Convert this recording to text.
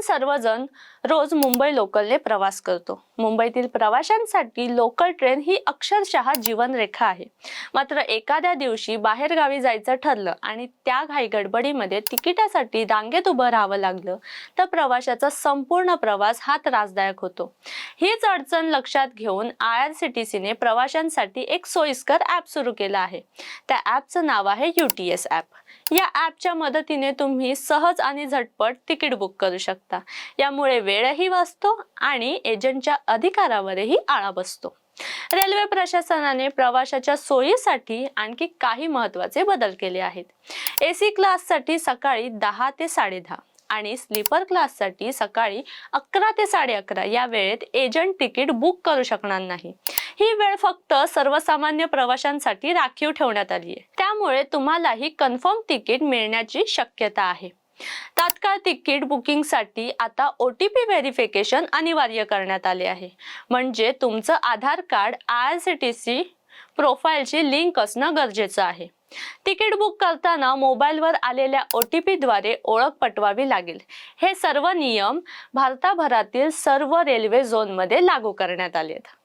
आपण सर्वजण रोज मुंबई लोकलने प्रवास करतो. मुंबईतील प्रवाशांसाठी लोकल ट्रेन ही अक्षरशः जीवनरेखा आहे. मात्र एखाद्या दिवशी बाहेरगावी जायचं ठरलं आणि त्या घाईगडबडीमध्ये तिकिटासाठी रांगेत उभं राहावं लागलं तर प्रवाशाचा संपूर्ण प्रवास हा त्रासदायक होतो. हीच अडचण लक्षात घेऊन आय आर सी टी सीने प्रवाशांसाठी एक सोयीस्कर ॲप सुरू केलं आहे. त्या ॲपचं नाव आहे यू टी एस ॲप या ॲपच्या मदतीने तुम्ही सहज आणि झटपट तिकीट बुक करू शकता. यामुळे वेळही वाचतो आणि एजंटच्या अधिकारावरही आळा बसतो. रेल्वे प्रशासनाने प्रवाशाच्या सोयीसाठी आणखी काही महत्त्वाचे बदल केले आहेत. एसी क्लाससाठी सकाळी दहा ते साडेदहा. आणि स्लीपर क्लाससाठी सकाळी अकरा ते साडे अकरा या वेळेत एजंट तिकीट बुक करू शकणार नाही. ही वेळ फक्त सर्वसामान्य प्रवाशांसाठी राखीव ठेवण्यात आली आहे. त्यामुळे तुम्हालाही कन्फर्म तिकीट मिळण्याची शक्यता आहे. तात्काळ तिकीट बुकिंगसाठी आता ओ टी पी व्हेरिफिकेशन अनिवार्य करण्यात आले आहे. म्हणजे तुमचं Aadhaar card I R C T C प्रोफाईलची link असणं गरजेचं आहे. तिकीट बुक करताना मोबाईलवर आलेल्या ओ टी पीद्वारे ओळख पटवावी लागेल. हे सर्व नियम भारताभरातील सर्व रेल्वे झोनमध्ये लागू करण्यात आले आहेत